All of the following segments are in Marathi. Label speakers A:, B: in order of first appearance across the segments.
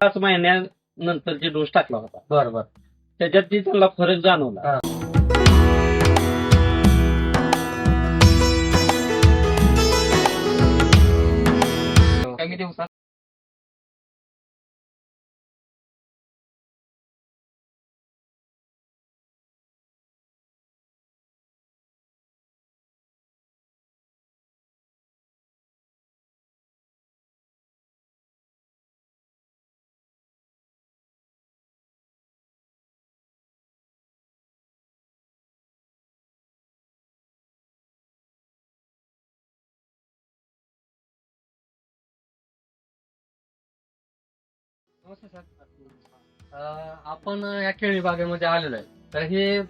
A: पाच महिन्यानंतर जे डोस टाकला होता.
B: बरं बरं.
A: त्याच्यात जी त्याला फरक जाणवला.
B: हा.
C: कमी दिवसात
B: नमस्ते सर आपण या केळी बागेमध्ये आलेलो आहे. तर हे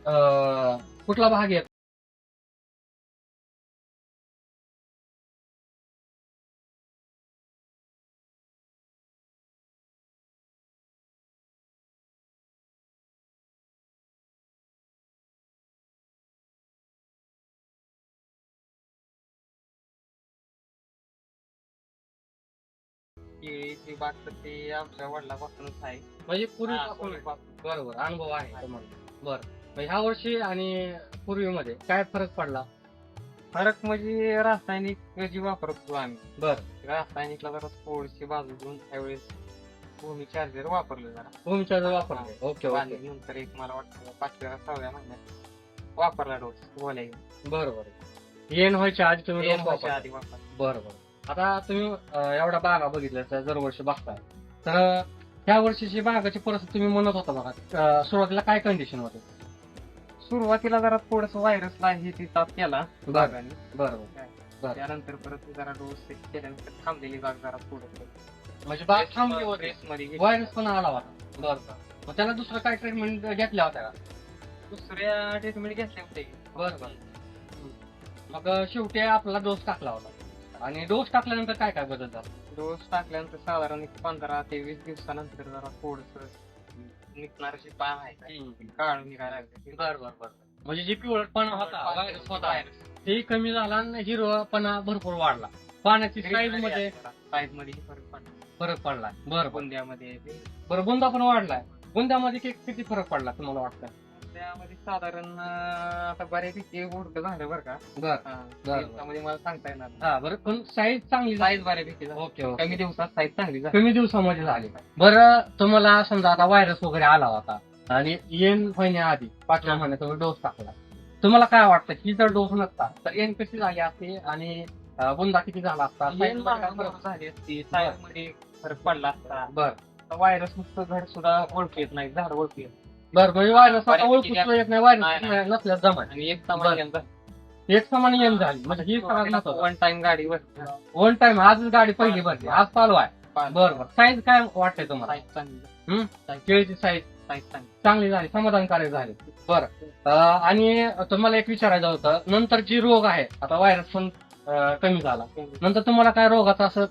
B: कुठला भाग आहे?
C: केळीची बाग ते आमच्या वडिलापासूनच आहे.
B: म्हणजे पूर्वीपासून. बरोबर. अनुभव आहे तुम्हाला. बरं. मग ह्या वर्षी आणि पूर्वीमध्ये काय फरक पडला?
C: फरक म्हणजे रासायनिक जी वापरतो आम्ही.
B: बरं.
C: रासायनिकला जरा थोडीशी बाजू घेऊन त्यावेळेस भूमी चार्जर वापरलं जरा.
B: भूमीच्या वापरले. ओके
C: आणि नंतर एक मला वाटतं पाचव्या सहाव्या महिन्यात वापरला डोस बोलायला
B: बरोबर येण व्हायच्या आधी तुम्ही वापरला.
C: आधी वापरला.
B: बरोबर आता तुम्ही अं, एवढ्या बागा बघितल्या त्या दरवर्षी बघताय. तर ह्या वर्षीची बागाची परिस्थिती तुम्ही म्हणत होता बघा सुरुवातीला काय कंडिशन होते?
C: सुरुवातीला जरा थोडस व्हायरसला हे ती ताप केला बागाने.
B: बरोबर बरं.
C: त्यानंतर परत जरा डोस केल्यानंतर थांबलेली बाग जरा थोडं
B: म्हणजे बाग थांबली होती. व्हायरस पण आला होता. बरं मग त्याला दुसरं काय ट्रीटमेंट घेतल्या होत्या का?
C: दुसऱ्या ट्रीटमेंट घेतले होते
B: बरं मग शेवटी आपला डोस टाकला होता. आणि डोस टाकल्यानंतर काय काय बदल झाला?
C: डोस टाकल्यानंतर साधारण एक पंधरा ते वीस दिवसानंतर जरा थोडस निघणार जे पान आहे काढून निघायला लागले.
B: बरं बरं बरं. म्हणजे जी पिवळटपणा होता व्हायरस होता. ते कमी झाला आणि हिरवपणा भरपूर वाढला. पाण्याची
C: साईजमध्ये साईजमध्ये फरक पडला.
B: फरक पडला. बरं बरं.
C: बुंद्यामध्ये
B: बरं बुंदा पण वाढलाय. बुंद्यामध्ये कि- किती फरक पडला तुम्हाला वाटतं?
C: बुंद्यामध्ये साधारण आता बऱ्यापैकी उडकं झालं बरं का.
B: बरं बरं.
C: दिवसामध्ये मला सांगता येणार
B: हा बरं पण साईज चांगली झाली.
C: साईज बऱ्यापैकी झाली.
B: Okay okay.
C: कमी दिवसात साईज चांगली झाली.
B: कमी दिवसामध्ये झाली. बरं तुम्हाला समजा आता व्हायरस वगैरे आला होता आणि येण महिन्याआधी पाचव्या महिन्यात तुम्ही डोस टाकला. तुम्हाला काय वाटतं ही जर डोस नसता तर येण कशी झाली असती आणि अं, बुंदा किती झाला असता?
C: मध्ये
B: काय
C: फरक? झाली असती. साईजमध्ये फरक पडला असता.
B: बरं.
C: व्हायरस नुसतं घर सुद्धा ओळखू येत नाही झाड ओळखू येत
B: बरं म्हणजे व्हायरस आता ओळखू येत नाही
C: नाही.
B: नसल्यास जमा
C: आणि एक. सामान
B: एक समान येण झाली. म्हणजे ही
C: वन टाइम गाडीवर
B: वन टाइम आजच गाडी पहिली भरली. आज चालू आहे. बरं बरं. साईज काय वाटतंय तुम्हाला? केळीची साईज
C: चांगली.
B: झाली. समाधानकारक झाली. बरं. आणि तुम्हाला एक विचारायचं होतं. नंतर जी रोग आहे आता व्हायरस पण कमी झाला. नंतर तुम्हाला काय रोगाचं असं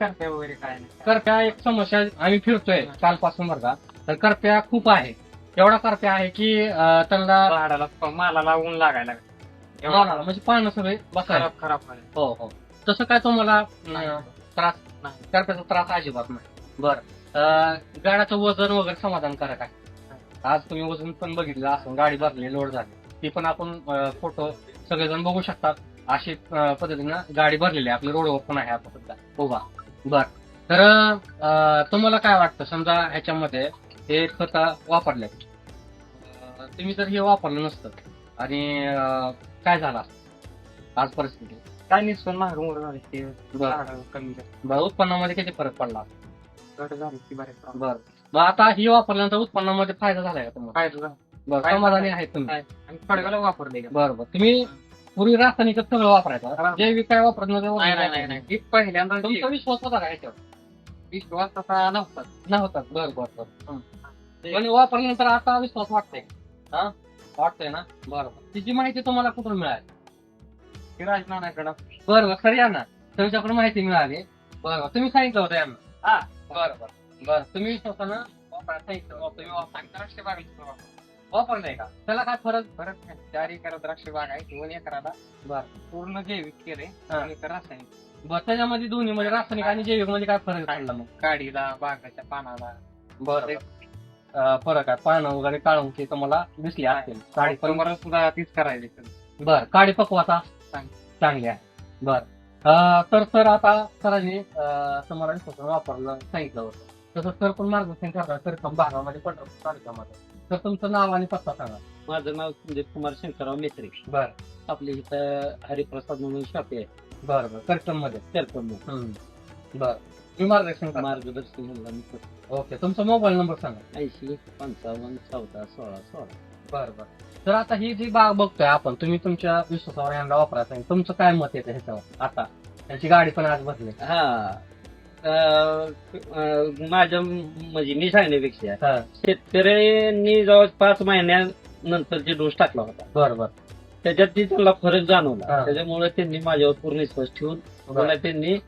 C: करते वगैरे काय नाही.
B: करप्या एक समस्या आम्ही फिरतोय कालपासून बरं का. तर करप्या खूप आहे. एवढा करप्या आहे की अं, त्यांना
C: झाडाला प- मालाला ऊन लागायला लागलं.
B: म्हणजे पानं सगळे बसायला.
C: खराब खराब झाले
B: हो हो. तसं काय तुम्हाला
C: नाही.
B: अं, त्रास
C: नाही.
B: करप्याचा त्रास अजिबात नाही. बरं. गाड्याचं वजन वगैरे समाधानकारक आहे. आज तुम्ही वजन पण बघितलं असं गाडी भरली लोड झाली. ती पण आपण फोटो सगळेजण बघू शकतात. अशी अं, पद्धतीनं गाडी भरलेली आहे. आपल्या रोडवर पण आहे आता सध्या. उभा. बर. तर अं, तुम्हाला काय वाटतं? समजा ह्याच्यामध्ये हे खत वापरले तुम्ही जर हे वापरलं नसतं आणि काय झालं आज परिस्थिती.
C: काय निसून महाग मोर झाले ते
B: बरं.
C: झाडं कमी झाली.
B: बरं उत्पन्नामध्ये किती फरक पडला?
C: घट झाली ती बरेच प्रमाणात.
B: बरं. मग आता ही वापरल्यानंतर उत्पन्नामध्ये फायदा झालाय का तुम्हाला?
C: फायदा झाला.
B: बरं
C: फायदा
B: समाधानी आहे तुम्ही.
C: काय? आणि फळगाला वापरले का?
B: बरं बरं. तुम्ही पूर्वी रासायनिक सगळं वापरायचं.
C: हा.
B: जैविक काय वापरत नव्हतं
C: नाही नाही नाही नाही. ही पहिल्यांदा
B: तुमचा विश्वास होता का ह्याच्यावर
C: विश्वास तसा नव्हता.
B: नव्हता. बरं बरं बरं. हं. पण वापरल्यानंतर आता विश्वास वाटतंय हा? वाटतंय ना? बरं बरं. तिची माहिती तुम्हाला कुठून मिळाली?
C: की राजनानाकडं
B: बरं बरं खरी या ना. तुमच्याकडून माहिती मिळाली. बरं बरं. तुम्ही सांगितलं होतं यांना
C: हा.
B: बरं बरं. बरं तुम्ही विश्वासानं वापरायला सांगितलं होतं. तुम्ही वापर-
C: बागेचं वापर.
B: वापरलंय का? त्याला काय फरक
C: परत. चार एकर द्राक्ष बाग आहे दोन एकराला
B: बरं.
C: पूर्ण जैविक केले
B: हा.
C: दोन एकर रासायनिक.
B: बरं त्याच्यामध्ये दोन्ही म्हणजे रासायनिक आणि जैविकमध्ये काय फरक काढला मग?
C: गाडीला बागाच्या पानाला.
B: बरं अं, फरक आहे. पानं वगैरे काढून ते तुम्हाला दिसली असतील. काळी पण
C: सुद्धा तीच करायची
B: बर काळी पकवाचा
C: चांगली.
B: चांगली आहे. बर. तर सर आता सरांनी तुम्हाला विश्वासानं वापरलं सांगितलं होतं. तसं सर पण मार्गदर्शन करतात. तर भागामध्ये पंढरपूर तालुक्यामध्ये तर तुमचं नाव आणि पत्ता सांगा.
A: माझं नाव संदीप कुमार शंकरराव मेत्रे.
B: बर.
A: आपल्या इथं हरिप्रसाद म्हणून शॉप आहे.
B: बर बर.
A: कार्यक्रममध्ये.
B: बर. मार्गदर्शन
A: मार्गदर्शन म्हणलं मी करतो.
B: ओके तुमचा मोबाईल नंबर सांगा.
A: ऐंशी पंचावन्न चौदा सोळा सोळा.
B: बर बर. तर आता ही जी बाग बघतोय आपण तुम्ही तुमच्या विश्वासावर यांना वापरायचं आहे. तुमचं काय मत येतं ह्याच्यावर आता. त्यांची गाडी पण आज बसली
A: हा. अं, अं, माझ्या म्हणजे मी सांगण्यापेक्षा
B: हा,
A: शेतकऱ्यांनी जवळ पाच महिन्यानंतर जे डोस टाकला होता.
B: बर बर.
A: त्याच्यात ती त्यांना फरक जाणवला.
B: हा.
A: त्याच्यामुळे त्यांनी माझ्यावर पूर्ण विश्वास ठेवून
B: बर.
A: त्यांनी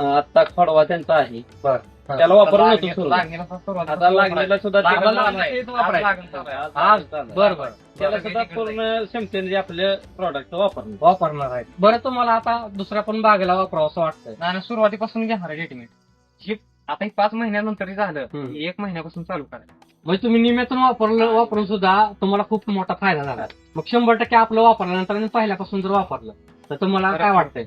A: आता खोडवा त्यांचा आहे.
B: बर
A: त्याला वापर नव्हतो
C: लागणीला-
A: सुरू.
C: लागणीला सुरुवात-
A: आता लागलेला सुद्धा
B: वापरायचं.
C: आहे.
A: आज
B: आज
A: चालू आहे.
B: बर बर.
A: त्याला सुद्धा पूर्ण क्षमतेने आपले प्रॉडक्ट वापरणं
B: वापरणार आहे बरं तुम्हाला आता दुसऱ्या पण बागेला वापरावं असं वाटतंय.
C: आणि सुरुवातीपासून घेणार रेडीमेड हे आता एक पाच महिन्यानंतर झालं. एक महिन्यापासून चालू करायचं.
B: म्हणजे तुम्ही निम्यातून वापरलं वापरून सुद्धा तुम्हाला खूप मोठा फायदा झाला. मग शंभर टक्के आपलं वापरल्यानंतर आणि पहिल्यापासून जर वापरलं तर तुम्हाला काय वाटतंय?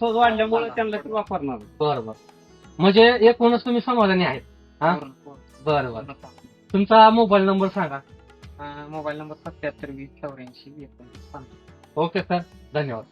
A: वाढल्यामुळे त्यांना ते वापरणार.
B: बरं बरं. म्हणजे एकूणच तुम्ही समाधानी आहेत हा? बरं बरं. तुमचा मोबाईल नंबर सांगा.
C: मोबाईल नंबर सत्याहत्तर वीस चौऱ्याऐंशी पन्नास.
B: Okay sir. धन्यवाद.